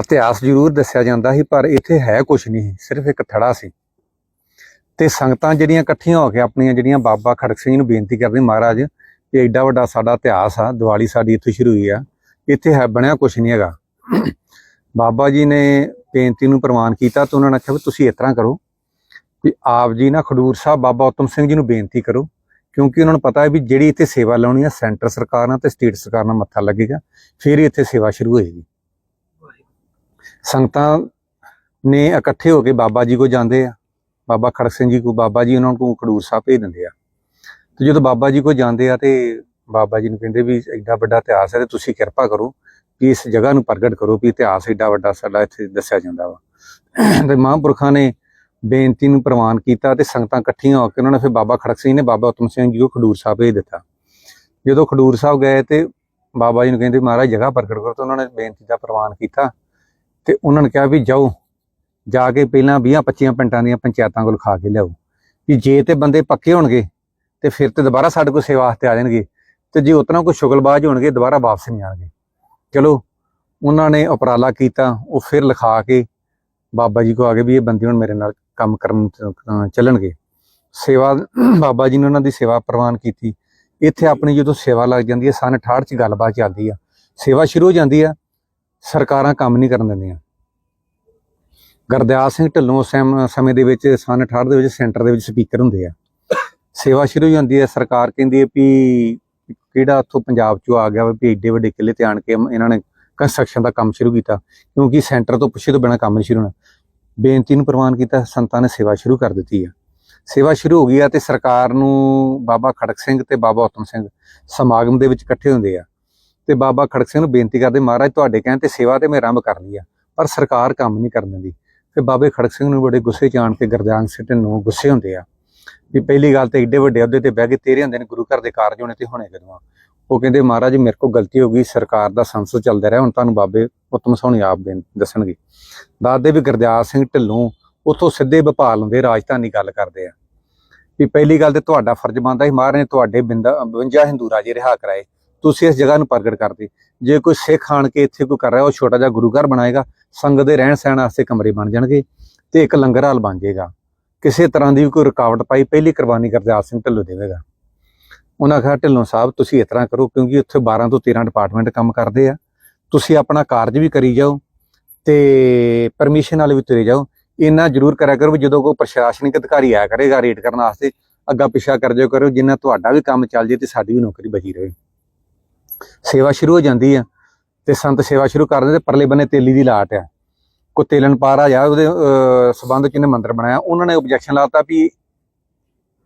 ਇਤਿਹਾਸ ਜ਼ਰੂਰ ਦੱਸਿਆ ਜਾਂਦਾ ਸੀ, ਪਰ ਇੱਥੇ ਹੈ ਕੁਝ ਨਹੀਂ, ਸਿਰਫ ਇੱਕ ਥੜਾ ਸੀ। ਤੇ ਸੰਗਤਾਂ ਜਿਹੜੀਆਂ ਇਕੱਠੀਆਂ ਹੋ ਕੇ ਆਪਣੀਆਂ ਜਿਹੜੀਆਂ ਬਾਬਾ ਖੜਕ ਸਿੰਘ ਜੀ ਨੂੰ ਬੇਨਤੀ ਕਰਦੇ ਮਹਾਰਾਜ ਇਹ ਐਡਾ ਵੱਡਾ ਸਾਡਾ ਇਤਿਹਾਸ ਆ, ਦੀਵਾਲੀ ਸਾਡੀ ਇੱਥੇ ਸ਼ੁਰੂ ਹੋਈ ਆ, ਇੱਥੇ ਹੈ ਬਣਿਆ ਕੁਝ ਨਹੀਂ ਹੈਗਾ। ਬਾਬਾ ਜੀ ਨੇ ਬੇਨਤੀ ਨੂੰ ਪ੍ਰਵਾਨ ਕੀਤਾ ਤਾਂ ਉਹਨਾਂ ਨੇ ਆਖਿਆ ਵੀ ਤੁਸੀਂ ਇਸ ਤਰ੍ਹਾਂ ਕਰੋ, ਵੀ ਆਪ ਜੀ ਨਾ ਖਡੂਰ ਸਾਹਿਬ ਬਾਬਾ ਉਤਮ ਸਿੰਘ ਜੀ ਨੂੰ ਬੇਨਤੀ ਕਰੋ, ਕਿਉਂਕਿ ਉਹਨਾਂ ਨੂੰ ਪਤਾ ਹੈ ਵੀ ਜਿਹੜੀ ਇੱਥੇ ਸੇਵਾ ਲਾਉਣੀ ਆ, ਸੈਂਟਰ ਸਰਕਾਰ ਨਾਲ ਤੇ ਸਟੇਟ ਸਰਕਾਰ ਨਾਲ ਮੱਥਾ ਲੱਗੇਗਾ, ਫਿਰ ਹੀ ਇੱਥੇ ਸੇਵਾ ਸ਼ੁਰੂ ਹੋਏਗੀ। ਸੰਗਤਾਂ ਨੇ ਇਕੱਠੇ ਹੋ ਕੇ ਬਾਬਾ ਜੀ ਕੋ ਜਾਂਦੇ ਆ। ਬਾਬਾ ਖੜਕ ਸਿੰਘ ਜੀ ਕੋ, ਬਾਬਾ ਜੀ ਉਹਨਾਂ ਨੂੰ ਖਡੂਰ ਸਾਹਿਬ ਭੇਜ ਦਿੰਦੇ ਆ। ਤੇ ਜਦੋਂ ਬਾਬਾ ਜੀ ਕੋ ਜਾਂਦੇ ਆ ਤੇ ਬਾਬਾ ਜੀ ਨੂੰ ਕਹਿੰਦੇ ਵੀ ਐਡਾ ਵੱਡਾ ਇਤਿਹਾਸ ਹੈ ਤੇ ਤੁਸੀਂ ਕਿਰਪਾ ਕਰੋ ਕਿ ਇਸ ਜਗ੍ਹਾ ਨੂੰ ਪ੍ਰਗਟ ਕਰੋ ਵੀ ਇਤਿਹਾਸ ਐਡਾ ਵੱਡਾ ਸਾਡਾ ਇੱਥੇ ਦੱਸਿਆ ਜਾਂਦਾ ਵਾ। ਤੇ ਮਹਾਂਪੁਰਖਾਂ ਨੇ ਬੇਨਤੀ ਨੂੰ ਪ੍ਰਵਾਨ ਕੀਤਾ ਤੇ ਸੰਗਤਾਂ ਇਕੱਠੀਆਂ ਹੋ ਕੇ ਉਹਨਾਂ ਨੇ ਫਿਰ ਬਾਬਾ ਖੜਕ ਸਿੰਘ ਨੇ ਬਾਬਾ ਉਤਮ ਸਿੰਘ ਜੀ ਕੋ ਖਡੂਰ ਸਾਹਿਬ ਭੇਜ ਦਿੱਤਾ। ਜਦੋਂ ਖਡੂਰ ਸਾਹਿਬ ਗਏ ਤੇ ਬਾਬਾ ਜੀ ਨੂੰ ਕਹਿੰਦੇ ਮਹਾਰਾਜ ਜਗ੍ਹਾ ਪ੍ਰਗਟ ਕਰੋ ਤੇ ਉਹਨਾਂ ਨੇ ਬੇਨਤੀ ਦਾ ਪ੍ਰਵਾਨ ਕੀਤਾ। ਤੇ ਉਹਨਾਂ ਨੇ ਕਿਹਾ ਵੀ ਜਾਓ, ਜਾ ਕੇ ਪਹਿਲਾਂ 20 25 ਪਿੰਡਾਂ ਦੀਆਂ ਪੰਚਾਇਤਾਂ ਕੋਲ ਖਾ ਕੇ ਲਿਆਓ। ਵੀ ਜੇ ਤੇ ਬੰਦੇ ਪੱਕੇ ਹੋਣਗੇ ਤੇ ਫਿਰ ਤੇ ਦੁਬਾਰਾ ਸਾਡੇ ਕੋਲ ਸੇਵਾ ਵਾਸਤੇ ਆ ਜਾਣਗੇ ਤੇ ਜੇ ਉਤਨਾ ਕੋਈ ਸ਼ੁਗਲਬਾਜ਼ ਹੋਣਗੇ, ਦੁਬਾਰਾ ਵਾਪਸ ਨਹੀਂ ਆਣਗੇ। ਚਲੋ, ਉਹਨਾਂ ਨੇ ਉਪਰਾਲਾ ਕੀਤਾ, ਉਹ ਫਿਰ ਲਿਖਾ ਕੇ ਬਾਬਾ ਜੀ ਕੋ ਆ ਗਏ ਵੀ ਇਹ ਬੰਦੇ ਹੁਣ ਮੇਰੇ ਨਾਲ ਕੰਮ ਕਰਨ ਚੱਲਣਗੇ। ਸੇਵਾ, ਬਾਬਾ ਜੀ ਨੇ ਉਹਨਾਂ ਦੀ ਸੇਵਾ ਪ੍ਰਵਾਨ ਕੀਤੀ। ਇੱਥੇ ਆਪਣੀ ਜਦੋਂ ਸੇਵਾ ਲੱਗ ਜਾਂਦੀ ਹੈ ਸਨ 68 ਚ ਗੱਲਬਾਤ ਚੱਲਦੀ ਆ। ਸੇਵਾ ਸ਼ੁਰੂ ਹੋ ਜਾਂਦੀ ਆ ਸਰਕਾਰਾਂ ਕੰਮ ਨਹੀਂ ਕਰਨ ਦਿੰਦੀਆਂ। ਗੁਰਦਿਆਲ ਸਿੰਘ ਢਿੱਲੋਂ ਉਸ ਸਮੇਂ ਦੇ ਵਿੱਚ ਸਨ 68 ਦੇ ਵਿੱਚ ਸੈਂਟਰ ਦੇ ਵਿੱਚ ਸਪੀਕਰ ਹੁੰਦੇ ਆ। ਸੇਵਾ ਸ਼ੁਰੂ ਹੋ ਜਾਂਦੀ ਹੈ, ਸਰਕਾਰ ਕਹਿੰਦੀ ਹੈ ਵੀ ਕਿਹੜਾ ਉੱਥੋਂ ਪੰਜਾਬ ਚੋਂ ਆ ਗਿਆ ਵਾ ਵੀ ਏਡੇ ਵੱਡੇ ਕਿਲੇ ਤੇ ਆਣ ਕੇ ਇਹਨਾਂ ਨੇ ਕੰਸਟਰਕਸ਼ਨ ਦਾ ਕੰਮ ਸ਼ੁਰੂ ਕੀਤਾ, ਕਿਉਂਕਿ ਸੈਂਟਰ ਤੋਂ ਪੁੱਛੇ ਤੋਂ ਬਿਨਾ ਕੰਮ ਨਹੀਂ ਸ਼ੁਰੂ ਹੋਣਾ। ਬੇਨਤੀ ਨੂੰ ਪ੍ਰਵਾਨ ਕੀਤਾ, ਸੰਤਾਂ ਨੇ ਸੇਵਾ ਸ਼ੁਰੂ ਕਰ ਦਿੱਤੀ ਆ। ਸੇਵਾ ਸ਼ੁਰੂ ਹੋ ਗਈ ਆ ਤੇ ਸਰਕਾਰ ਨੂੰ ਬਾਬਾ ਖੜਕ ਸਿੰਘ ਤੇ ਬਾਬਾ ਉਤਮ ਸਿੰਘ ਸਮਾਗਮ ਦੇ ਵਿੱਚ ਇਕੱਠੇ ਹੁੰਦੇ ਆ। ਤੇ ਬਾਬਾ ਖੜਕ ਸਿੰਘ ਨੂੰ ਬੇਨਤੀ ਕਰਦੇ, ਮਹਾਰਾਜ ਤੁਹਾਡੇ ਕਹਿਣ ਤੇ ਸੇਵਾ ਤੇ ਮੈਂ ਆਰੰਭ ਕਰ ਲਈ ਆ, ਪਰ ਸਰਕਾਰ ਕੰਮ ਨਹੀਂ ਕਰਨ ਦਿੰਦੀ। ਫਿਰ ਬਾਬੇ ਖੜਕ ਸਿੰਘ ਨੂੰ ਬੜੇ ਗੁੱਸੇ ਚ ਆਣ ਕੇ ਗਰਦਾਨ ਸਿੱਟਣ ਨੂੰ ਗੁੱਸੇ ਹੁੰਦੇ ਆ, ਵੀ ਪਹਿਲੀ ਗੱਲ ਤੇ ਏਡੇ ਵੱਡੇ ਅਹੁਦੇ ਤੇ ਬਹਿ ਕੇ ਤੇਰੇ ਹੁੰਦੇ ਨੇ ਗੁਰੂ ਘਰ ਦੇ ਕਾਰਜ ਹੋਣੇ ਤੇ ਹੋਣੇ ਕਦੋਂ ਉਹ ਕਹਿੰਦੇ, ਮਹਾਰਾਜ ਮੇਰੇ ਕੋਲ ਗਲਤੀ ਹੋ ਗਈ, ਸਰਕਾਰ ਦਾ ਸੰਸਦ ਚੱਲਦਾ ਰਿਹਾ, ਹੁਣ ਤੁਹਾਨੂੰ ਬਾਬੇ ਉਤਮ ਸੋਹਣੀ ਆਪ ਬੇਨ- ਦੱਸਣਗੇ। ਦੱਸਦੇ ਵੀ ਗੁਰਦਿਆਲ ਸਿੰਘ ਢਿੱਲੋਂ ਉੱਥੋਂ ਸਿੱਧੇ ਭੋਪਾਲ ਹੁੰਦੇ ਰਾਜਧਾਨੀ ਗੱਲ ਕਰਦੇ ਆ। ਵੀ ਪਹਿਲੀ ਗੱਲ ਤੇ ਤੁਹਾਡਾ ਫਰਜ਼ ਬਣਦਾ ਸੀ, ਮਹਾਰਾਜ ਨੇ ਤੁਹਾਡੇ ਬਿੰਦਾ 52 ਹਿੰਦੂ ਰਾਜੇ ਰਿਹਾ ਕਰਾਏ। ਤੁਸੀਂ ਇਸ ਜਗ੍ਹਾ ਨੂੰ ਪ੍ਰਗਟ ਕਰਦੇ। ਜੇ ਕੋਈ ਸਿੱਖ ਆਣ ਕੇ ਇੱਥੇ ਕੋਈ ਕਰ ਰਿਹਾ, ਉਹ ਛੋਟਾ ਜਿਹਾ ਗੁਰੂ ਘਰ ਬਣਾਏਗਾ ਸੰਗਤ ਦੇ ਰਹਿਣ ਸਹਿਣ ਵਾਸਤੇ ਕਮਰੇ ਬਣ ਜਾਣਗੇ ਤੇ ਇੱਕ ਲੰਗਰ ਹਾਲ ਬਣ ਜਾਏਗਾ। ਕਿਸੇ ਤਰ੍ਹਾਂ ਦੀ ਵੀ ਕੋਈ ਰੁਕਾਵਟ ਪਾਈ, ਪਹਿਲੀ ਕੁਰਬਾਨੀ ਗੁਰਦਿਆਲ ਸਿੰਘ ਢਿੱਲੋਂ ਦੇਵੇਗਾ। ਉਹਨਾਂ ਕਿਹਾ ਢਿੱਲੋਂ ਸਾਹਿਬ, ਤੁਸੀਂ ਇਸ ਤਰ੍ਹਾਂ ਕਰੋ, ਕਿਉਂਕਿ ਉੱਥੇ 12 ਤੋਂ 13 ਡਿਪਾਰਟਮੈਂਟ ਕੰਮ ਕਰਦੇ ਆ। ਤੁਸੀਂ ਆਪਣਾ ਕਾਰਜ ਵੀ ਕਰੀ ਜਾਓ ਤੇ ਪਰਮਿਸ਼ਨ ਵਾਲੇ ਵੀ ਤੁਰੇ ਜਾਓ। ਇੰਨਾ ਜ਼ਰੂਰ ਕਰਿਆ ਕਰੋ ਵੀ ਜਦੋਂ ਕੋਈ ਪ੍ਰਸ਼ਾਸਨਿਕ ਅਧਿਕਾਰੀ ਆਇਆ ਕਰੇਗਾ ਰੇਟ ਕਰਨ ਵਾਸਤੇ, ਅੱਗਾ ਪਿੱਛਾ ਕਰ ਜਾਓ ਕਰੋ ਜਿੰਨਾ ਤੁਹਾਡਾ ਵੀ ਕੰਮ ਚੱਲ ਜੇ ਤੇ ਸਾਡੀ ਵੀ ਨੌਕਰੀ ਬਚੀ ਰਹੇ। ਸੇਵਾ ਸ਼ੁਰੂ ਹੋ ਜਾਂਦੀ ਆ ਤੇ ਸੰਤ ਸੇਵਾ ਸ਼ੁਰੂ ਕਰਦੇ ਤੇ ਪਰਲੇ ਬੰਨੇ ਤੇਲੀ ਦੀ ਲਾਟ ਆ। ਕੋ ਤੇਲਨ ਪਾਰਾ ਜਾ ਉਹਦੇ ਸਬੰਧ ਚ ਇਹਨੇ ਮੰਦਿਰ ਬਣਾਇਆ। ਉਹਨਾਂ ਨੇ ਆਬਜੈਕਸ਼ਨ ਲਾਤਾ ਵੀ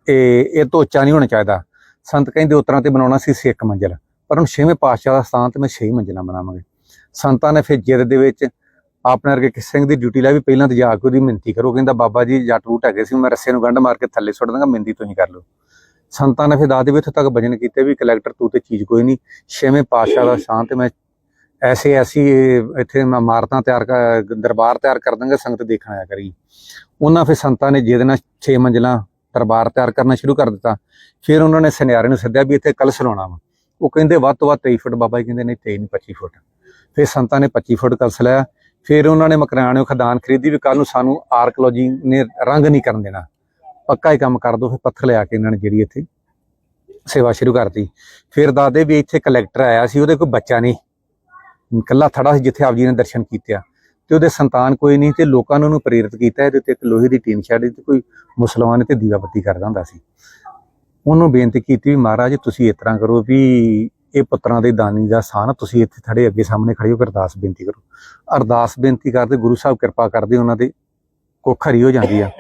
ਇਹ ਇਹ ਤੋਂ ਉੱਚਾ ਨਹੀਂ ਹੋਣਾ ਚਾਹੀਦਾ। ਸੰਤ ਕਹਿੰਦੇ ਉਤਰਾਂ ਤੇ ਬਣਾਉਣਾ ਸੀ ਸਿੱਖ ਇੱਕ ਮੰਜ਼ਿਲ, ਪਰ ਹੁਣ ਛੇਵੇਂ ਪਾਤਸ਼ਾਹ ਦਾ ਸਥਾਨ ਤੇ ਮੈਂ ਛੇ ਮੰਜ਼ਿਲਾਂ ਬਣਾਵਾਂਗੇ। ਸੰਤਾਂ ਨੇ ਫਿਰ ਜਿੱਦ ਦੇ ਵਿੱਚ ਆਪਣੇ ਵਰਗੇ ਕਿਸ ਸਿੰਘ ਦੀ ਡਿਊਟੀ ਲਈ ਵੀ ਪਹਿਲਾਂ ਤੇ ਜਾ ਕੇ ਉਹਦੀ ਮਿੰਤੀ ਕਰੋ। ਕਹਿੰਦਾ, ਬਾਬਾ ਜੀ, ਜੱਟ ਰੂਟ ਹੈਗੇ ਸੀ, ਮੈਂ ਰੱਸੇ ਨੂੰ ਗੰਢ ਮਾਰ ਕੇ ਥੱਲੇ ਸੁੱਟ ਦਾਂਗਾ ਮਿੰਤੀ ਤੁਸੀਂ ਕਰ ਲਓ। ਸੰਤਾਂ ਨੇ ਫਿਰ ਦਾਦੇ ਵੀ ਇੱਥੋਂ ਤੱਕ ਭਜਨ ਕੀਤੇ ਵੀ ਕਲੈਕਟਰ ਤੂੰ ਤੇ ਚੀਜ਼ ਕੋਈ ਨਹੀਂ। ਛੇਵੇਂ ਪਾਤਸ਼ਾਹ ਦਾ ਸ਼ਾਂਤ ਮੈਂ ਐਸੇ ਐਸੀ ਇੱਥੇ ਮੈਂ ਇਮਾਰਤਾਂ ਤਿਆਰ ਕਰ ਦਰਬਾਰ ਤਿਆਰ ਕਰ ਦਾਂਗਾ ਸੰਗਤ ਦੇਖਣ ਆਇਆ ਕਰੀ। ਉਹਨਾਂ ਫਿਰ ਸੰਤਾਂ ਨੇ ਜਿਹਦੇ ਨਾਲ 6 ਮੰਜ਼ਿਲਾਂ ਦਰਬਾਰ ਤਿਆਰ ਕਰਨਾ ਸ਼ੁਰੂ ਕਰ ਦਿੱਤਾ। ਫਿਰ ਉਹਨਾਂ ਨੇ ਸੁਨਿਆਰੇ ਨੂੰ ਸੱਦਿਆ ਵੀ ਇੱਥੇ ਕਲਸ਼ ਲਾਉਣਾ ਵਾ। ਉਹ ਕਹਿੰਦੇ ਵੱਧ ਤੋਂ ਵੱਧ 23 ਫੁੱਟ, ਬਾਬਾ ਜੀ ਕਹਿੰਦੇ ਨਹੀਂ 23 ਨਹੀਂ 25 ਫੁੱਟ। ਫਿਰ ਸੰਤਾਂ ਨੇ 25 ਫੁੱਟ ਕਲਸ਼ ਲਿਆ। ਫਿਰ ਉਹਨਾਂ ਨੇ ਮਕਰਾਣਿਓ ਖਦਾਨ ਖਰੀਦੀ ਵੀ ਕੱਲ ਨੂੰ ਸਾਨੂੰ ਆਰਕੋਲੋਜੀ ਨੇ ਰੰਗ ਨਹੀਂ ਕਰਨ ਦੇਣਾ। ਪੱਕਾ ਹੀ ਕੰਮ ਕਰ ਦੋ ਫਿਰ ਪੱਥਰ ਲਿਆ ਕੇ ਇਹਨਾਂ ਨੇ ਜਿਹੜੀ ਇੱਥੇ ਸੇਵਾ ਸ਼ੁਰੂ ਕਰਤੀ। ਫਿਰ ਦਾਦੇ ਵੀ ਇੱਥੇ ਕਲੈਕਟਰ ਆਇਆ ਸੀ ਉਹਦੇ ਕੋਈ ਬੱਚਾ ਨਹੀਂ। ਇਕੱਲਾ ਥੜਾ ਸੀ ਜਿੱਥੇ ਆਪ ਜੀ ਨੇ ਦਰਸ਼ਨ ਕੀਤੇ ਤੇ ਉਹਦੇ ਸੰਤਾਨ ਕੋਈ ਨਹੀਂ ਤੇ ਲੋਕਾਂ ਨੂੰ ਉਹਨੂੰ ਪ੍ਰੇਰਿਤ ਕੀਤਾ ਇਹਦੇ ਤੇ ਇੱਕ ਲੋਹੇ ਦੀ ਟੀਨ ਛੱਡ ਤੇ ਕੋਈ ਮੁਸਲਮਾਨ ਤੇ ਦੀਵਾ ਬੱਤੀ ਕਰਦਾ ਹੁੰਦਾ ਸੀ। ਉਹਨੂੰ ਬੇਨਤੀ ਕੀਤੀ ਵੀ ਮਹਾਰਾਜ ਤੁਸੀਂ ਇਸ ਤਰ੍ਹਾਂ ਕਰੋ ਵੀ ਇਹ ਪੁੱਤਰਾਂ ਦੇ ਦਾਨੀ ਦਾ ਸਥਾਨ ਆ, ਤੁਸੀਂ ਇੱਥੇ ਥੜੇ ਅੱਗੇ ਸਾਹਮਣੇ ਖੜੇ ਹੋ ਅਰਦਾਸ ਬੇਨਤੀ ਕਰੋ। ਅਰਦਾਸ ਬੇਨਤੀ ਕਰਦੇ ਗੁਰੂ ਸਾਹਿਬ ਕਿਰਪਾ ਕਰਦੇ ਉਹਨਾਂ ਦੇ ਕੁੱਖ ਹਰੀ ਹੋ ਜਾਂਦੀ ਆ।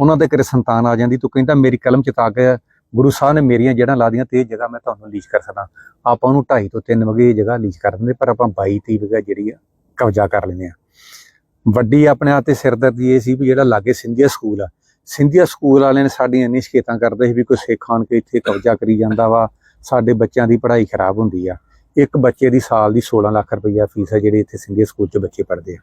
ਉਹਨਾਂ ਦੇ ਘਰੇ ਸੰਤਾਨ ਆ ਜਾਂਦੀ। ਤੂੰ ਕਹਿੰਦਾ ਮੇਰੀ ਕਲਮ ਚ ਤਾਕ ਹੈ ਗੁਰੂ ਸਾਹਿਬ ਨੇ ਮੇਰੀਆਂ ਜੜ੍ਹਾਂ ਲਾ ਦੀਆਂ ਤੇ ਇਹ ਜਗ੍ਹਾ ਮੈਂ ਤੁਹਾਨੂੰ ਲੀਚ ਕਰ ਸਕਦਾ। ਆਪਾਂ ਉਹਨੂੰ 2.5 ਤੋਂ 3 ਵਗੇ ਇਹ ਜਗ੍ਹਾ ਲੀਜ਼ ਕਰ ਦਿੰਦੇ, ਪਰ ਆਪਾਂ 22 30 ਵਜੇ ਜਿਹੜੀ ਆ ਕਬਜ਼ਾ ਕਰ ਲੈਂਦੇ ਆ। ਵੱਡੀ ਆਪਣੇ ਹੱਥ ਤੇ ਸਿਰਦਰਦੀ ਇਹ ਸੀ ਵੀ ਜਿਹੜਾ ਲਾਗੇ ਸਿੰਧੀਆ ਸਕੂਲ ਆ। ਸਿੰਧੀਆ ਸਕੂਲ ਵਾਲਿਆਂ ਨੇ ਸਾਡੀਆਂ ਇੰਨੀ ਸ਼ਿਕਾਇਤਾਂ ਕਰਦੇ ਸੀ ਵੀ ਕੋਈ ਸਿੱਖ ਆਣ ਕੇ ਇੱਥੇ ਕਬਜ਼ਾ ਕਰੀ ਜਾਂਦਾ ਵਾ, ਸਾਡੇ ਬੱਚਿਆਂ ਦੀ ਪੜ੍ਹਾਈ ਖਰਾਬ ਹੁੰਦੀ ਆ। ਇੱਕ ਬੱਚੇ ਦੀ ਸਾਲ ਦੀ 16 ਲੱਖ ਰੁਪਈਆ ਫੀਸ ਹੈ ਜਿਹੜੀ ਇੱਥੇ ਸਿੰਧੀਆ ਸਕੂਲ 'ਚ ਬੱਚੇ ਪੜ੍ਹਦੇ ਆ।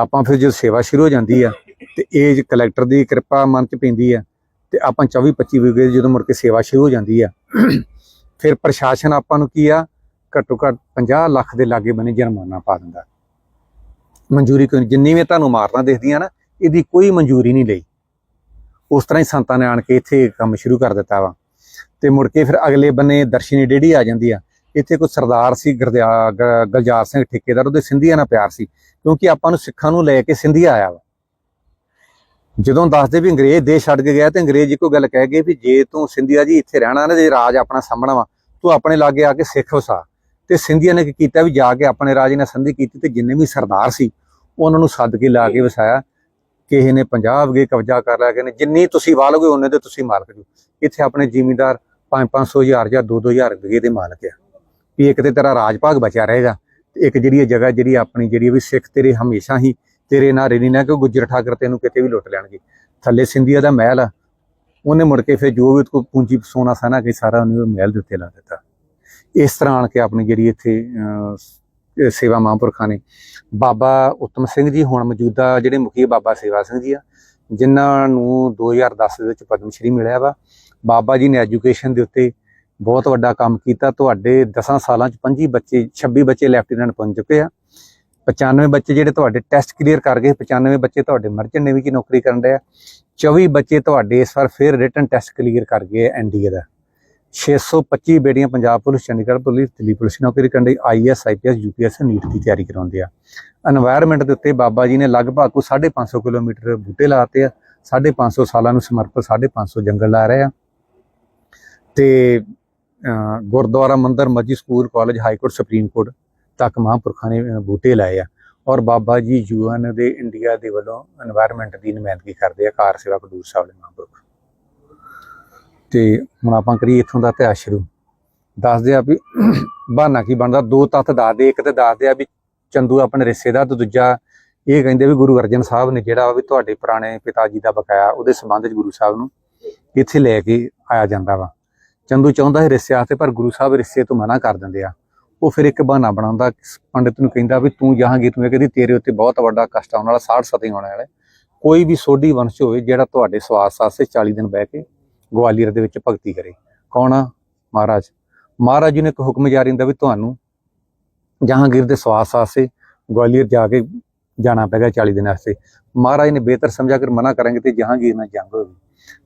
ਆਪਾਂ ਫਿਰ ਜਦੋਂ ਸੇਵਾ ਸ਼ੁਰੂ ਹੋ ਜਾਂਦੀ ਆ ਤੇ ਇਹ ਕਲੈਕਟਰ ਦੀ ਕਿਰਪਾ ਮਨ 'ਚ ਪੈਂਦੀ ਆ ਤੇ ਆਪਾਂ 24 25 ਵਿਗੇ ਜਦੋਂ ਮੁੜ ਕੇ ਸੇਵਾ ਸ਼ੁਰੂ ਹੋ ਜਾਂਦੀ ਆ, ਫਿਰ ਪ੍ਰਸ਼ਾਸਨ ਆਪਾਂ ਨੂੰ ਕੀ ਆ, ਘੱਟੋ ਘੱਟ 50 ਲੱਖ ਦੇ ਲਾਗੇ ਬਣੇ ਜੁਰਮਾਨਾ ਪਾ ਦਿੰਦਾ। ਮਨਜ਼ੂਰੀ ਕੋਈ ਜਿੰਨੀ ਵੀ ਤੁਹਾਨੂੰ ਮਾਰਨਾ ਦਿਖਦੀਆਂ ਨਾ, ਇਹਦੀ ਕੋਈ ਮਨਜ਼ੂਰੀ ਨਹੀਂ ਲਈ। ਉਸ ਤਰ੍ਹਾਂ ਹੀ ਸੰਤਾਂ ਨੇ ਆਣ ਕੇ ਇੱਥੇ ਕੰਮ ਸ਼ੁਰੂ ਕਰ ਦਿੱਤਾ ਵਾ। ਤੇ ਮੁੜ ਕੇ ਫਿਰ ਅਗਲੇ ਬੰਨੇ ਦਰਸ਼ਨੀ ਡੇੜੀ ਆ ਜਾਂਦੀ ਆ। ਇੱਥੇ ਕੋਈ ਸਰਦਾਰ ਸੀ, ਗੁਰਦਿਆ, ਗ- ਸਿੰਘ ਠੇਕੇਦਾਰ, ਉਹਦੇ ਸਿੰਧੀਆਂ ਨਾਲ ਪਿਆਰ ਸੀ, ਕਿਉਂਕਿ ਆਪਾਂ ਨੂੰ ਸਿੱਖਾਂ ਨੂੰ ਲੈ ਕੇ ਸਿੰਧੀਆ ਆਇਆ ਵਾ। ਜਦੋਂ ਦੱਸਦੇ ਵੀ ਅੰਗਰੇਜ਼ ਦੇਸ਼ ਛੱਡ ਕੇ ਗਿਆ ਤੇ ਅੰਗਰੇਜ਼ ਇੱਕੋ ਗੱਲ ਕਹਿ ਗਏ ਵੀ ਜੇ ਤੂੰ ਸਿੰਧੀਆ ਜੀ ਇੱਥੇ ਰਹਿਣਾ ਨਾ ਜੇ ਰਾਜ ਆਪਣਾ ਸਾਹਮਣਾ ਵਾ, ਤੂੰ ਆਪਣੇ ਲਾਗੇ ਆ ਕੇ ਸਿੱਖ ਵਸਾ। ਤੇ ਸਿੰਧੀਆ ਨੇ ਕੀ ਕੀਤਾ ਵੀ ਜਾ ਕੇ ਆਪਣੇ ਰਾਜ ਨਾਲ ਸੰਧੀ ਕੀਤੀ ਤੇ ਜਿੰਨੇ ਵੀ ਸਰਦਾਰ ਸੀ, ਉਹਨਾਂ ਨੂੰ ਸੱਦ ਕੇ ਲਾ ਕੇ ਵਸਾਇਆ। ਕਿਸੇ ਨੇ ਪੰਜਾਬ ਗਏ ਕਬਜ਼ਾ ਕਰ ਲਿਆ, ਕਿਸੇ ਨੇ ਜਿੰਨੀ ਤੁਸੀਂ ਵਾਲੋਗੇ ਉਹਨੇ ਦੇ ਤੁਸੀਂ ਮਾਲਕ ਜੋ। ਇੱਥੇ ਆਪਣੇ ਜ਼ਿਮੀਂਦਾਰ 5-500 ਹਜ਼ਾਰ ਜਾਂ 2-2000 ਰੁਪਏ ਦੇ ਮਾਲਕ ਆ। ਵੀ ਇੱਕ ਤੇ ਤੇਰਾ ਰਾਜ ਭਾਗ ਬਚਿਆ ਰਹੇਗਾ, ਤੇ ਇੱਕ ਜਿਹੜੀ ਇਹ ਜਗ੍ਹਾ ਜਿਹੜੀ ਆਪਣੀ ਜਿਹੜੀ ਵੀ ਸਿੱਖ ਤੇਰੇ ਹਮੇਸ਼ਾ ਹੀ ਤੇਰੇ ਨਾਲ ਰਹਿਣੀ ਨਾ ਕਿ ਗੁੱਜਰ ਠਾਕਰ ਤੈਨੂੰ ਕਿਤੇ ਵੀ ਲੁੱਟ ਲੈਣਗੇ। ਥੱਲੇ ਸਿੰਧੀਆ ਦਾ ਮਹਿਲ ਆ, ਉਹਨੇ ਮੁੜ ਕੇ ਫਿਰ ਜੋ ਵੀ ਕੋ ਪੂੰਜੀ, ਸੋਨਾ ਸਾਨਾ ਕਿ ਸਾਰਾ ਉਹਨੇ ਮਹਿਲ ਦੇ ਉੱਤੇ ਲਾ ਦਿੱਤਾ। ਇਸ ਤਰ੍ਹਾਂ ਆਣ ਕੇ ਆਪਣੀ ਜਿਹੜੀ ਇੱਥੇ ਸੇਵਾ ਮਹਾਂਪੁਰਖਾਂ ਨੇ, ਬਾਬਾ ਉਤਮ ਸਿੰਘ ਜੀ ਹੁਣ ਮੌਜੂਦਾ ਜਿਹੜੇ ਮੁਖੀ ਬਾਬਾ ਸੇਵਾ ਸਿੰਘ ਜੀ ਆ, ਜਿਨ੍ਹਾਂ ਨੂੰ 2010 ਦੇ ਵਿੱਚ ਪਦਮ ਸ਼੍ਰੀ ਮਿਲਿਆ ਵਾ। ਬਾਬਾ ਜੀ ਨੇ ਐਜੂਕੇਸ਼ਨ ਦੇ ਉੱਤੇ ਬਹੁਤ ਵੱਡਾ ਕੰਮ ਕੀਤਾ। ਤੁਹਾਡੇ 10 ਸਾਲਾਂ ਚ 25 ਬੱਚੇ 26 ਬੱਚੇ ਲੈਫਟੀਨੈਂਟ ਬਣ ਚੁੱਕੇ ਆ। 95 ਬੱਚੇ ਜਿਹੜੇ ਤੁਹਾਡੇ ਟੈਸਟ ਕਲੀਅਰ ਕਰ ਗਏ 95 ਬੱਚੇ ਤੁਹਾਡੇ ਮਰਚੈਂਟ ਨੇਵੀ ਦੀ ਨੌਕਰੀ ਕਰਨ ਰਹੇ ਆ। 24 ਬੱਚੇ ਤੁਹਾਡੇ ਇਸ ਵਾਰ ਫੇਰ ਰਿਟਨ ਟੈਸਟ ਕਲੀਅਰ ਕਰ ਗਏ ਐਨਡੀਏ ਦਾ। 625 ਬੇੜੀਆਂ Punjab police, Chandigarh police, Delhi police ਨੌਕਰੀ ਕਰਨ ਲਈ ਆਈਐਸ ਆਈਪੀਐਸ ਯੂਪੀਐਸ ਨੀਟ ਦੀ ਤਿਆਰੀ ਕਰਾਉਂਦੇ ਆ। এনवायरमेंट ਦੇ ਉੱਤੇ ਬਾਬਾ ਜੀ ਨੇ ਲਗਭਗ ਕੋ 550 ਕਿਲੋਮੀਟਰ ਬੂਟੇ ਲਾਤੇ ਆ। 550 ਸਾਲਾਂ ਨੂੰ ਸਮਰਪਿਤ 550 ਜੰਗਲ ਲਾ ਰਹੇ ਆ। ਤੇ ਗੁਰਦੁਆਰਾ ਮੰਦਰ ਮੱਜੀ school college high court supreme court ਤੱਕ ਮਹਾਂਪੁਰਖਾਂ ਨੇ ਬੂਟੇ ਲਾਏ ਆ। ਔਰ ਬਾਬਾ ਜੀ ਯੂਐਨ ਦੇ ਇੰਡੀਆ ਦੇ ਵੱਲੋਂ এনवायरमेंट ਦੀ ਨੁਮਾਇੰਦਗੀ ਕਰਦੇ ਆ, ਕਾਰ ਸੇਵਾ ਕਡੂਰ ਸਾਹਿਬ ਦੇ ਮਹਾਂਪੁਰਖ। ਤੇ ਹੁਣ ਆਪਾਂ ਕਰੀਏ ਇੱਥੋਂ ਦਾ ਇਤਿਹਾਸ ਸ਼ੁਰੂ। ਦੱਸਦੇ ਆ ਵੀ ਬਹਾਨਾ ਕੀ ਬਣਦਾ। ਦੋ ਤੱਤ ਦੱਸਦੇ ਇੱਕ ਤੇ ਦੱਸਦੇ ਆ ਵੀ ਚੰਦੂ ਆਪਣੇ ਰਿਸ਼ੇ ਦਾ ਤੇ ਦੂਜਾ ਇਹ ਕਹਿੰਦੇ ਵੀ ਗੁਰੂ ਅਰਜਨ ਸਾਹਿਬ ਨੇ ਜਿਹੜਾ ਵੀ ਤੁਹਾਡੇ ਪੁਰਾਣੇ ਪਿਤਾ ਜੀ ਦਾ ਬਕਾਇਆ ਉਹਦੇ ਸੰਬੰਧ ਵਿੱਚ ਗੁਰੂ ਸਾਹਿਬ ਨੂੰ ਇੱਥੇ ਲੈ ਕੇ ਆਇਆ ਜਾਂਦਾ ਵਾ। ਚੰਦੂ ਚਾਹੁੰਦਾ ਹੈ ਰਿਸ਼ਤੇ ਆਸਤੇ ਪਰ ਗੁਰੂ ਸਾਹਿਬ ਰਿਸ਼ਤੇ ਤੋਂ ਮਨਾ ਕਰ ਦਿੰਦੇ ਆ। ਉਹ ਫਿਰ ਇੱਕ ਬਹਾਨਾ ਬਣਾਉਂਦਾ, ਪੰਡਿਤ ਨੂੰ ਕਹਿੰਦਾ ਵੀ ਤੂੰ ਜਹਾਂਗੀਰ, ਤੂੰ ਕਹਿੰਦੀ, ਤੇਰੇ ਉੱਤੇ ਬਹੁਤ ਵੱਡਾ ਕਸ਼ਟ ਆਉਣ ਵਾਲਾ 60 ਸਤੀ ਆਉਣ ਵਾਲਾ ਕੋਈ ਵੀ ਸੋਢੀ ਵੰਸ਼ ਹੋਵੇ, ਜਿਹੜਾ ਤੁਹਾਡੇ ਸਵਾਸ ਆਸਤੇ 40 ਦਿਨ ਬਹਿ ਕੇ ਗਵਾਲੀਅਰ ਦੇ ਵਿੱਚ ਭਗਤੀ ਕਰੇ। ਕੌਣ ਆ? ਮਹਾਰਾਜ। ਮਹਾਰਾਜ ਜੀ ਨੇ ਇੱਕ ਹੁਕਮ ਜਾਰੀ ਹੁੰਦਾ ਵੀ ਤੁਹਾਨੂੰ ਜਹਾਂਗੀਰ ਦੇ ਸਵਾਸ ਆਸਤੇ ਗਵਾਲੀਅਰ ਜਾ ਕੇ ਜਾਣਾ ਪੈਗਾ 40 ਦਿਨ ਵਾਸਤੇ। ਮਹਾਰਾਜ ਨੇ ਬਿਹਤਰ ਸਮਝਾ ਕੇ ਮਨਾ ਕਰਾਂਗੇ ਤੇ ਜਹਾਂਗੀਰ ਨਾਲ ਜੰਗ ਹੋਵੇ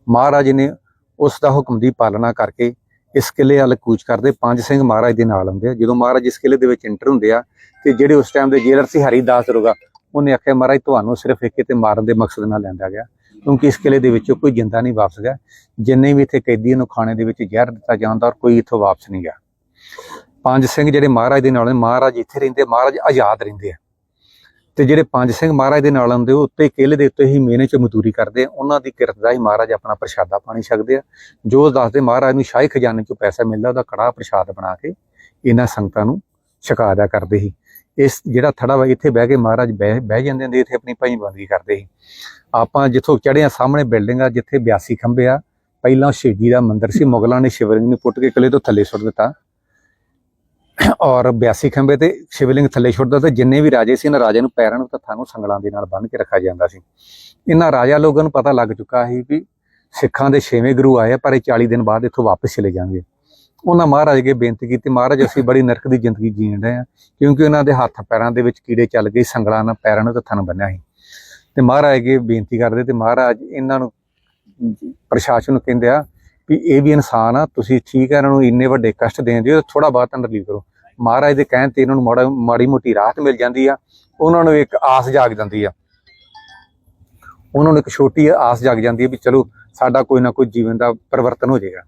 ਮਹਾਰਾਜ ਨੇ ਉਸ ਦਾ ਹੁਕਮ ਦੀ ਪਾਲਣਾ ਕਰਕੇ ਇਸ ਕਿਲੇ ਵੱਲ ਕੂਚ ਕਰਦੇ ਪੰਜ ਸਿੰਘ ਮਹਾਰਾਜ ਦੇ ਨਾਲ ਹੁੰਦੇ ਆ। ਜਦੋਂ ਮਹਾਰਾਜ ਇਸ ਕਿਲੇ ਦੇ ਵਿੱਚ ਐਂਟਰ ਹੁੰਦੇ ਆ ਤੇ ਜਿਹੜੇ ਉਸ ਟਾਈਮ ਦੇ ਜੇਲਰ ਸੀ ਹਰੀਦਾਸ ਦਰੋਗਾ ਉਹਨੇ ਆਖਿਆ, ਮਹਾਰਾਜ, ਤੁਹਾਨੂੰ ਸਿਰਫ ਇੱਕ ਤੇ ਮਾਰਨ ਦੇ ਮਕਸਦ ਨਾਲ ਲੈਂਦਾ ਗਿਆ, ਕਿਉਂਕਿ ਇਸ ਕਿਲੇ ਦੇ ਵਿੱਚੋਂ ਕੋਈ ਜਿੰਦਾ ਨਹੀਂ ਵਾਪਸ ਗਿਆ। ਜਿੰਨੇ ਵੀ ਇੱਥੇ ਕੈਦੀਆਂ ਨੂੰ ਖਾਣੇ ਦੇ ਵਿੱਚ ਜ਼ਹਿਰ ਦਿੱਤਾ ਜਾਂਦਾ ਔਰ ਕੋਈ ਇੱਥੋਂ ਵਾਪਸ ਨਹੀਂ ਗਿਆ। ਪੰਜ ਸਿੰਘ ਜਿਹੜੇ ਮਹਾਰਾਜ ਦੇ ਨਾਲ ਨੇ, ਮਹਾਰਾਜ ਇੱਥੇ ਰਹਿੰਦੇ, ਮਹਾਰਾਜ ਆਜ਼ਾਦ ਰਹਿੰਦੇ ਆ। ਤੇ ਜਿਹੜੇ ਪੰਜ ਸਿੰਘ ਮਹਾਰਾਜ ਦੇ ਨਾਲ ਆਉਂਦੇ, ਉਹ ਉੱਤੇ ਕਿਲੇ ਦੇ ਉੱਤੇ ਹੀ ਮਿਹਨੇ ਚ ਮਜ਼ਦੂਰੀ ਕਰਦੇ ਆ। ਉਹਨਾਂ ਦੀ ਕਿਰਤ ਦਾ ਹੀ ਮਹਾਰਾਜ ਆਪਣਾ ਪ੍ਰਸ਼ਾਦਾ ਪਾਣੀ ਛਕਦੇ ਆ। ਜੋ ਦੱਸਦੇ, ਮਹਾਰਾਜ ਨੂੰ ਸ਼ਾਹੀ ਖਜ਼ਾਨੇ ਚੋਂ ਪੈਸਾ ਮਿਲਦਾ, ਉਹਦਾ ਕੜਾਹ ਪ੍ਰਸ਼ਾਦ ਬਣਾ ਕੇ ਇਹਨਾਂ ਸੰਗਤਾਂ ਨੂੰ ਛਕਾ ਦਿਆ ਕਰਦੇ ਸੀ। ਇਸ ਜਿਹੜਾ ਥੜਾ ਵਾ, ਇੱਥੇ ਬਹਿ ਕੇ ਮਹਾਰਾਜ ਬਹਿ ਬਹਿ ਜਾਂਦੇ ਹੁੰਦੇ, ਇੱਥੇ ਆਪਣੀ ਭਾਈਬੰਦੀ ਕਰਦੇ ਸੀ। ਆਪਾਂ ਜਿੱਥੋਂ ਚੜ੍ਹੇ ਆ, ਸਾਹਮਣੇ ਬਿਲਡਿੰਗ ਆ, ਜਿੱਥੇ 82 ਖੰਭੇ ਆ, ਪਹਿਲਾਂ ਸ਼ਿਵਜੀ ਦਾ ਮੰਦਿਰ ਸੀ, ਮੁਗਲਾਂ ਨੇ ਸ਼ਿਵਲਿੰਗ ਨੂੰ ਪੁੱਟ ਕੇ ਕਿਲੇ ਤੋਂ ਥੱਲੇ ਸੁੱਟ ਦਿੱਤਾ। ਔਰ 82 ਖੰਭੇ ਤੇ ਸ਼ਿਵਲਿੰਗ ਥੱਲੇ ਛੁੱਟਦਾ ਤੇ ਜਿੰਨੇ ਵੀ ਰਾਜੇ ਸੀ, ਇਹਨਾਂ ਰਾਜਿਆਂ ਨੂੰ ਪੈਰਾਂ ਨੂੰ ਤੱਥਾਂ ਨੂੰ ਸੰਗਲਾਂ ਦੇ ਨਾਲ ਬੰਨ੍ਹ ਕੇ ਰੱਖਿਆ ਜਾਂਦਾ ਸੀ। ਇਹਨਾਂ ਰਾਜਾ ਲੋਕਾਂ ਨੂੰ ਪਤਾ ਲੱਗ ਚੁੱਕਾ ਸੀ ਵੀ ਸਿੱਖਾਂ ਦੇ ਛੇਵੇਂ ਗੁਰੂ ਆਏ ਪਰ ਇਹ 40 ਦਿਨ ਬਾਅਦ ਇੱਥੋਂ ਵਾਪਸ ਚਲੇ ਜਾਣਗੇ। ਉਹਨਾਂ ਮਹਾਰਾਜ ਅੱਗੇ ਬੇਨਤੀ ਕੀਤੀ, ਮਹਾਰਾਜ, ਅਸੀਂ ਬੜੀ ਨਰਕ ਦੀ ਜ਼ਿੰਦਗੀ ਜੀਣ ਰਹੇ ਆ, ਕਿਉਂਕਿ ਉਹਨਾਂ ਦੇ ਹੱਥ ਪੈਰਾਂ ਦੇ ਵਿੱਚ ਕੀੜੇ ਚੱਲ ਗਏ, ਸੰਗਲਾਂ ਨਾਲ ਪੈਰਾਂ ਨੂੰ ਤੱਥਾਂ ਨੂੰ ਬੰਨਿਆ ਸੀ। ਤੇ ਮਹਾਰਾਜ ਅੱਗੇ ਬੇਨਤੀ ਕਰਦੇ ਤੇ ਮਹਾਰਾਜ ਇਹਨਾਂ ਨੂੰ ਪ੍ਰਸ਼ਾਸਨ ਨੂੰ ਕਹਿੰਦੇ ਆ ਵੀ ਇਹ ਵੀ ਇਨਸਾਨ ਆ, ਤੁਸੀਂ ਠੀਕ ਹੈ ਇਹਨਾਂ ਨੂੰ ਇੰਨੇ ਵੱਡੇ ਕਸ਼ਟ ਦੇਂਦੇ ਹੋ ਥੋੜਾ ਬਹੁਤ ਤਾਂ ਰਿਲੀਵ ਕਰੋ। ਮਹਾਰਾਜ ਦੇ ਕਹਿਣ ਤੇ ਇਹਨਾਂ ਨੂੰ ਮਾੜਾ ਮਾੜੀ ਮੋਟੀ ਰਾਹਤ ਮਿਲ ਜਾਂਦੀ ਆ, ਉਹਨਾਂ ਨੂੰ ਇੱਕ ਆਸ ਜਾਗ ਜਾਂਦੀ ਆ। ਉਹਨਾਂ ਨੂੰ ਇੱਕ ਛੋਟੀ ਆਸ ਜਾਗ ਜਾਂਦੀ ਹੈ ਵੀ ਚਲੋ, ਸਾਡਾ ਕੋਈ ਨਾ ਕੋਈ ਜੀਵਨ ਦਾ ਪਰਿਵਰਤਨ ਹੋ ਜਾਏਗਾ।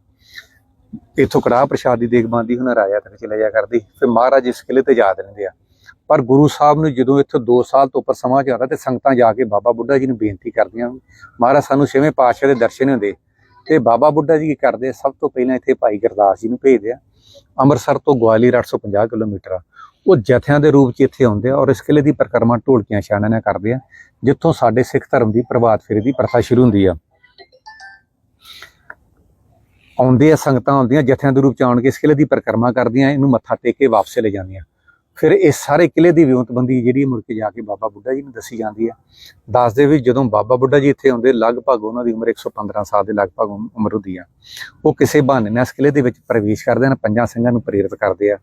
ਇੱਥੋਂ ਕੜਾਹ ਪ੍ਰਸ਼ਾਦ ਦੀ ਦੇਖਭਾਲ ਹੁਣ ਰਾਜਾ ਤੱਕ ਚਲੇ ਜਾ ਕਰਦੀ, ਫਿਰ ਮਹਾਰਾਜ ਇਸ ਕਿਲੇ ਤੇ ਯਾਦ ਰਹਿੰਦੇ ਆ। ਪਰ ਗੁਰੂ ਸਾਹਿਬ ਨੂੰ ਜਦੋਂ ਇੱਥੋਂ 2 ਸਾਲ ਤੋਂ ਉੱਪਰ ਸਮਾਂ ਜਾਂਦਾ ਤੇ ਸੰਗਤਾਂ ਜਾ ਕੇ ਬਾਬਾ ਬੁੱਢਾ ਜੀ ਨੂੰ ਬੇਨਤੀ ਕਰਦੀਆਂ, ਮਹਾਰਾਜ ਸਾਨੂੰ ਛੇਵੇਂ ਪਾਤਸ਼ਾਹ ਦੇ ਦਰਸ਼ਨ ਹੁੰਦੇ। ਤੇ ਬਾਬਾ ਬੁੱਢਾ ਜੀ ਕੀ ਕਰਦੇ ਆ? ਸਭ ਤੋਂ ਪਹਿਲਾਂ ਇੱਥੇ ਭਾਈ ਗੁਰਦਾਸ ਜੀ ਨੂੰ ਭੇਜਦੇ ਆ। ਅੰਮ੍ਰਿਤਸਰ ਤੋਂ ਗਵਾਲੀਅਰ 850 ਕਿਲੋਮੀਟਰ ਆ। ਉਹ ਜਥਿਆਂ ਦੇ ਰੂਪ 'ਚ ਇੱਥੇ ਆਉਂਦੇ ਆ ਔਰ ਇਸ ਕਿਲੇ ਦੀ ਪਰਿਕਰਮਾ ਢੋਲਕੀਆਂ ਛਾਣਾਂ ਨਾਲ ਕਰਦੇ ਆ, ਜਿੱਥੋਂ ਸਾਡੇ ਸਿੱਖ ਧਰਮ ਦੀ ਪ੍ਰਭਾਤ ਫੇਰੀ ਦੀ ਪ੍ਰਥਾ ਸ਼ੁਰੂ ਹੁੰਦੀ ਆ। ਆਉਂਦੇ ਆ, ਸੰਗਤਾਂ ਆਉਂਦੀਆਂ, ਜਥਿਆਂ ਦੇ ਰੂਪ ਚ ਆਉਣ ਕੇ ਇਸ ਕਿਲੇ ਦੀ ਪਰਿਕਰਮਾ ਕਰਦੀਆਂ, ਇਹਨੂੰ ਮੱਥਾ ਟੇਕ ਕੇ ਵਾਪਸ ਲੈ ਜਾਂਦੀਆਂ। ਫਿਰ ਇਹ ਸਾਰੇ ਕਿਲੇ ਦੀ ਵਿਉਂਤਬੰਦੀ ਜਿਹੜੀ ਮੁੜ ਕੇ ਜਾ ਕੇ ਬਾਬਾ ਬੁੱਢਾ ਜੀ ਨੂੰ ਦੱਸੀ ਜਾਂਦੀ ਹੈ ਦੱਸਦੇ ਵੀ ਜਦੋਂ ਬਾਬਾ ਬੁੱਢਾ ਜੀ ਇੱਥੇ ਆਉਂਦੇ, ਲਗਭਗ ਉਹਨਾਂ ਦੀ ਉਮਰ 115 ਸਾਲ ਦੇ ਲਗਭਗ ਉਮਰ ਹੁੰਦੀ ਆ। ਉਹ ਕਿਸੇ ਬਹਾਨੇ ਨਾਲ ਇਸ ਕਿਲੇ ਦੇ ਵਿੱਚ ਪ੍ਰਵੇਸ਼ ਕਰਦੇ ਹਨ, ਪੰਜਾਂ ਸਿੰਘਾਂ ਨੂੰ ਪ੍ਰੇਰਿਤ ਕਰਦੇ ਆ।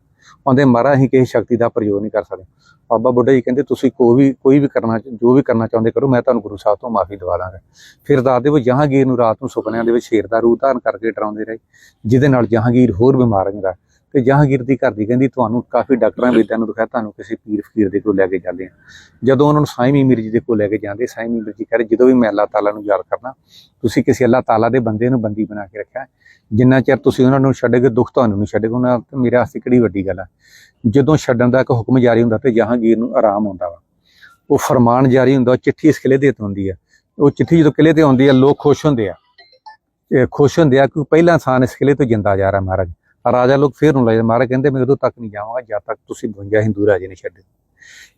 ਆਉਂਦੇ ਮਾਰਾ ਹੀ ਕਿਸੇ ਸ਼ਕਤੀ ਦਾ ਪ੍ਰਯੋਗ ਨਹੀਂ ਕਰ ਸਕਦੇ। ਬਾਬਾ ਬੁੱਢਾ ਜੀ ਕਹਿੰਦੇ, ਤੁਸੀਂ ਕੋਈ ਵੀ ਕੋਈ ਵੀ ਕਰਨਾ ਜੋ ਵੀ ਕਰਨਾ ਚਾਹੁੰਦੇ ਕਰੋ, ਮੈਂ ਤੁਹਾਨੂੰ ਗੁਰੂ ਸਾਹਿਬ ਤੋਂ ਮਾਫੀ ਦਵਾ ਦਾਂਗਾ। ਫਿਰ ਦੱਸਦੇ ਉਹ ਜਹਾਂਗੀਰ ਨੂੰ ਰਾਤ ਨੂੰ ਸੁਪਨਿਆਂ ਦੇ ਵਿੱਚ ਸ਼ੇਰ ਦਾ ਰੂਪ ਧਾਰਨ ਕਰਕੇ ਡਰਾਉਂਦੇ ਰਹੇ, ਜਿਹਦੇ ਨਾਲ ਜਹਾਂਗੀਰ ਹੋਰ ਬਿਮਾਰ ਹੋ ਤੇ ਜਹਾਂਗੀਰ ਦੀ ਘਰ ਦੀ ਕਹਿੰਦੀ, ਤੁਹਾਨੂੰ ਕਾਫੀ ਡਾਕਟਰਾਂ ਵੇਦਾਂ ਨੂੰ ਦਿਖਾਇਆ, ਤੁਹਾਨੂੰ ਕਿਸੇ ਪੀਰ ਫਕੀਰ ਦੇ ਕੋਲ ਲੈ ਕੇ ਜਾਂਦੇ ਆ। ਜਦੋਂ ਉਹਨਾਂ ਨੂੰ ਸਾਈਂ ਮੀਰ ਜੀ ਦੇ ਕੋਲ ਲੈ ਕੇ ਜਾਂਦੇ, ਸਾਈਂ ਮੀਰ ਜੀ ਕਹਿੰਦੇ ਜਦੋਂ ਵੀ ਮੈਂ ਅੱਲਾਹ ਤਾਲਾ ਨੂੰ ਯਾਦ ਕਰਨਾ ਤੁਸੀਂ ਕਿਸੇ ਅੱਲਾਹ ਤਾਲਾ ਦੇ ਬੰਦੇ ਨੂੰ ਬੰਦੀ ਬਣਾ ਕੇ ਰੱਖਿਆ ਜਿੰਨਾ ਚਿਰ ਤੁਸੀਂ ਉਹਨਾਂ ਨੂੰ ਛੱਡੋਗੇ, ਦੁੱਖ ਤੁਹਾਨੂੰ ਨਹੀਂ ਛੱਡੇਗਾ। ਉਹਨਾਂ ਤੇ ਮੇਰੇ ਵਾਸਤੇ ਕਿਹੜੀ ਵੱਡੀ ਗੱਲ ਆ? ਜਦੋਂ ਛੱਡਣ ਦਾ ਇੱਕ ਹੁਕਮ ਜਾਰੀ ਹੁੰਦਾ ਤੇ ਜਹਾਂਗੀਰ ਨੂੰ ਆਰਾਮ ਆਉਂਦਾ ਵਾ। ਉਹ ਫਰਮਾਨ ਜਾਰੀ ਹੁੰਦਾ ਚਿੱਠੀ ਇਸ ਕਿਲੇ ਦੇ ਤੋਂ ਹੁੰਦੀ ਆ। ਉਹ ਚਿੱਠੀ ਜਦੋਂ ਕਿਲੇ ਤੇ ਆਉਂਦੀ ਆ, ਲੋਕ ਖੁਸ਼ ਹੁੰਦੇ ਆ। ਇਹ ਖੁਸ਼ ਹੁੰਦੇ ਆ ਕਿ ਪਹਿਲਾ ਇਨਸਾਨ ਇਸ ਕਿਲੇ ਤੋਂ ਜਿੰਦਾ ਜਾ ਰਿਹਾ ਮਹਾਰਾਜ। ਰਾਜਾ ਲੋਕ ਫੇਰ ਨੂੰ ਲੈ ਮਹਾਰਾਜ ਕਹਿੰਦੇ, ਮੈਂ ਉਦੋਂ ਤੱਕ ਨਹੀਂ ਜਾਵਾਂਗਾ, ਜਦ ਤੱਕ ਤੁਸੀਂ 52 ਹਿੰਦੂ ਰਾਜੇ ਨਹੀਂ ਛੱਡੇ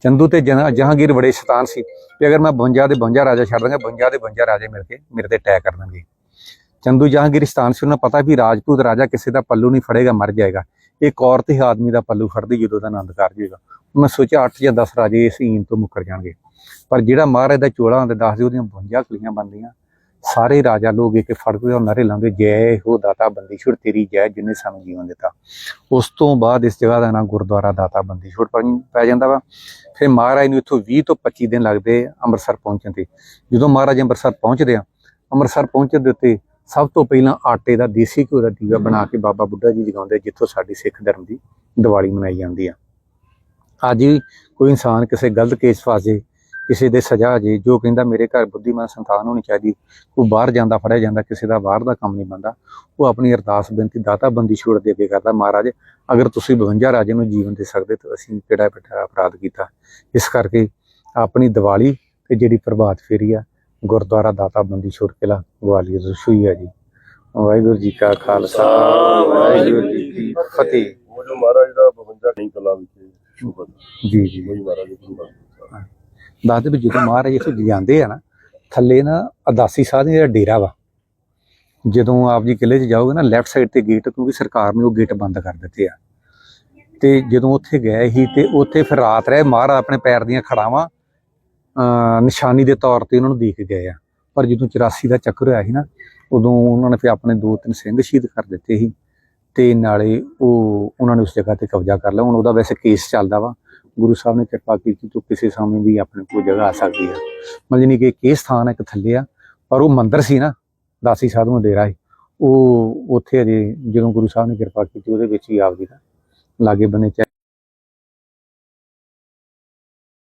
ਚੰਦੂ ਤੇ ਜਹਾਂ- ਜਹਾਂਗੀਰ ਬੜੇ ਸ਼ੈਤਾਨ ਸੀ ਕਿ ਅਗਰ ਮੈਂ 52 ਦੇ 52 ਰਾਜਾ ਛੱਡ ਦਾਂਗਾ 52 ਦੇ 52 ਰਾਜੇ ਮਿਲ ਕੇ ਮੇਰੇ ਤੇ ਅਟੈਕ ਕਰ ਦੇਣਗੇ। ਚੰਦੂ ਜਹਾਂਗੀਰ ਸ਼ੈਤਾਨ ਸੀ, ਉਹਨਾਂ ਪਤਾ ਵੀ ਰਾਜਪੂਤ ਰਾਜਾ ਕਿਸੇ ਦਾ ਪੱਲੂ ਨਹੀਂ ਫੜੇਗਾ, ਮਰ ਜਾਏਗਾ। ਇੱਕ ਔਰਤ ਹੀ ਆਦਮੀ ਦਾ ਪੱਲੂ ਫੜਦੀ, ਜਦੋਂ ਦਾ ਆਨੰਦ ਕਰ ਜਾਏਗਾ ਉਹਨਾਂ ਸੋਚਿਆ 8 ਜਾਂ 10 ਰਾਜੇ ਇਸ ਈਨ ਤੋਂ ਮੁੱਕਰ ਜਾਣਗੇ। ਪਰ ਜਿਹੜਾ ਮਹਾਰਾਜ ਦਾ ਚੋਲਾ ਹੁੰਦਾ ਦੱਸਦੇ ਉਹਦੀਆਂ 52 ਕਲੀਆਂ ਬਣਦੀਆਂ। ਸਾਰੇ ਰਾਜਾ ਲੋਕ ਇੱਕ ਫੜਦੇ ਉਹ ਨਾਰੇ ਲਾਉਂਦੇ ਜੈ ਹੋ ਦਾਤਾ ਬੰਦੀ ਛੁੜ, ਤੇਰੀ ਜੈ ਜਿਨੇ ਸਾਨੂੰ ਜੀਵਨ ਦਿੱਤਾ। ਉਸ ਤੋਂ ਬਾਅਦ ਇਸ ਜਗ੍ਹਾ ਦਾ ਨਾਮ ਗੁਰਦੁਆਰਾ ਦਾਤਾ ਬੰਦੀ ਛੁੜ ਪੈ ਜਾਂਦਾ ਵਾ। ਫਿਰ ਮਹਾਰਾਜ ਨੂੰ ਇੱਥੋਂ 20 ਤੋਂ 25 ਦਿਨ ਲੱਗਦੇ ਅੰਮ੍ਰਿਤਸਰ ਪਹੁੰਚਣ ਤੇ। ਜਦੋਂ ਮਹਾਰਾਜ ਅੰਮ੍ਰਿਤਸਰ ਪਹੁੰਚਦੇ ਆ, ਅੰਮ੍ਰਿਤਸਰ ਪਹੁੰਚਣ ਦੇ ਉੱਤੇ ਸਭ ਤੋਂ ਪਹਿਲਾਂ ਆਟੇ ਦਾ ਦੇਸੀ ਘਿਓ ਦਾ ਦੀਵਾ ਬਣਾ ਕੇ ਬਾਬਾ ਬੁੱਢਾ ਜੀ ਜਗਾਉਂਦੇ ਜਿੱਥੋਂ ਸਾਡੀ ਸਿੱਖ ਧਰਮ ਦੀ ਦੀਵਾਲੀ ਮਨਾਈ ਜਾਂਦੀ ਆ। ਅੱਜ ਵੀ ਕੋਈ ਇਨਸਾਨ ਕਿਸੇ ਗਲਤ ਕੇਸ ਫਾਸੇ ਕਿਸੇ ਦੇ ਸਜ਼ਾ ਜੇ ਜੋ ਕਹਿੰਦਾ ਮੇਰੇ ਘਰ ਬੁੱਧੀਮਾਨ ਸੰਤਾਨ ਹੋਣੀ ਚਾਹੀਦੀ ਕੋਈ ਬਾਹਰ ਜਾਂਦਾ ਫੜਿਆ ਜਾਂਦਾ ਕਿਸੇ ਦਾ ਬਾਹਰ ਦਾ ਕੰਮ ਨਹੀਂ ਬੰਦਾ ਉਹ ਆਪਣੀ ਅਰਦਾਸ ਬੇਨਤੀ ਦਾਤਾ ਬੰਦੀ ਛੋੜ ਦੇ ਕੇ ਕਰਦਾ ਮਹਾਰਾਜ ਅਗਰ ਤੁਸੀਂ 52 ਰਾਜੇ ਨੂੰ ਜੀਵਨ ਦੇ ਸਕਦੇ ਤਾਂ ਅਸੀਂ ਕਿਹੜਾ ਬਿਠਾ ਅਪਰਾਧ ਕੀਤਾ। ਇਸ ਕਰਕੇ ਆਪਣੀ ਦੀਵਾਲੀ ਤੇ ਜਿਹੜੀ ਪ੍ਰਭਾਤ ਫੇਰੀ ਆ ਗੁਰਦੁਆਰਾ ਦਾਤਾ ਬੰਦੀ ਛੋੜ ਕਿਲਾ ਗਵਾਲੀਅਰ ਤੋਂ ਸ਼ੁਈ ਆ ਜੀ। ਵਾਹਿਗੁਰੂ ਜੀ ਕਾ ਖਾਲਸਾ ਵਾਹਿਗੁਰੂ ਜੀ ਕੀ ਫਤਿਹ। ਉਹ ਜੋ ਮਹਾਰਾਜ ਦਾ 52 ਨਹੀਂ ਕਲਾ ਵਿੱਚ ਸ਼ੁਭਨ ਜੀ ਜੀ। ਮਹਾਰਾਜ ਦੀ ਕਿਰਪਾ ਦੱਸਦੇ ਵੀ ਜਦੋਂ ਮਹਾਰਾਜ ਇੱਥੋਂ ਜਾਂਦੇ ਆ ਨਾ, ਥੱਲੇ ਨਾ ਅਦਾਸੀ ਸਾਧ ਜਿਹੜਾ ਡੇਰਾ ਵਾ, ਜਦੋਂ ਆਪ ਜੀ ਕਿਲੇ 'ਚ ਜਾਓਗੇ ਨਾ ਲੈਫਟ ਸਾਈਡ ਤੇ ਗੇਟ ਕਿਉਂਕਿ ਸਰਕਾਰ ਨੇ ਉਹ ਗੇਟ ਬੰਦ ਕਰ ਦਿੱਤੇ ਆ। ਤੇ ਜਦੋਂ ਉੱਥੇ ਗਏ ਸੀ ਤੇ ਉੱਥੇ ਫਿਰ ਰਾਤ ਰਹੇ ਮਹਾਰਾਜ ਆਪਣੇ ਪੈਰ ਦੀਆਂ ਖੜਾਵਾਂ, ਅਹ ਨਿਸ਼ਾਨੀ ਦੇ ਤੌਰ ਤੇ ਉਹਨਾਂ ਨੂੰ ਦੇ ਕੇ ਗਏ ਆ। ਪਰ ਜਦੋਂ 84 ਦਾ ਚੱਕਰ ਹੋਇਆ ਸੀ ਨਾ, ਉਦੋਂ ਉਹਨਾਂ ਨੇ ਫਿਰ ਆਪਣੇ ਦੋ ਤਿੰਨ ਸਿੰਘ ਸ਼ਹੀਦ ਕਰ ਦਿੱਤੇ ਸੀ ਤੇ ਨਾਲੇ ਉਹ, ਉਹਨਾਂ ਨੇ ਉਸ ਜਗ੍ਹਾ ਤੇ ਕਬਜ਼ਾ ਕਰ ਲਿਆ। ਹੁਣ ਉਹਦਾ ਵੈਸੇ ਕੇਸ ਚੱਲਦਾ ਵਾ। ਗੁਰੂ ਸਾਹਿਬ ਨੇ ਕਿਰਪਾ ਕੀਤੀ ਤੂੰ ਕਿਸੇ ਸਮੇਂ ਵੀ ਆਪਣੇ ਕੋਲ ਜਗ੍ਹਾ ਆ ਸਕਦੀ ਹੈ ਮਤਲਬ ਜਾਣੀ ਕਿ ਇਹ ਸਥਾਨ ਹੈ ਇੱਕ ਥੱਲੇ ਆ, ਪਰ ਉਹ ਮੰਦਿਰ ਸੀ ਨਾ, ਦਾਸੀ ਸਾਧੂ ਦਾ ਡੇਰਾ ਸੀ। ਉਹ ਉੱਥੇ ਅਜੇ ਜਦੋਂ ਗੁਰੂ ਸਾਹਿਬ ਨੇ ਕਿਰਪਾ ਕੀਤੀ ਉਹਦੇ ਵਿੱਚ ਹੀ ਆਪ ਜੀ ਦਾ ਲਾਗੇ ਬੰਨੇ ਚ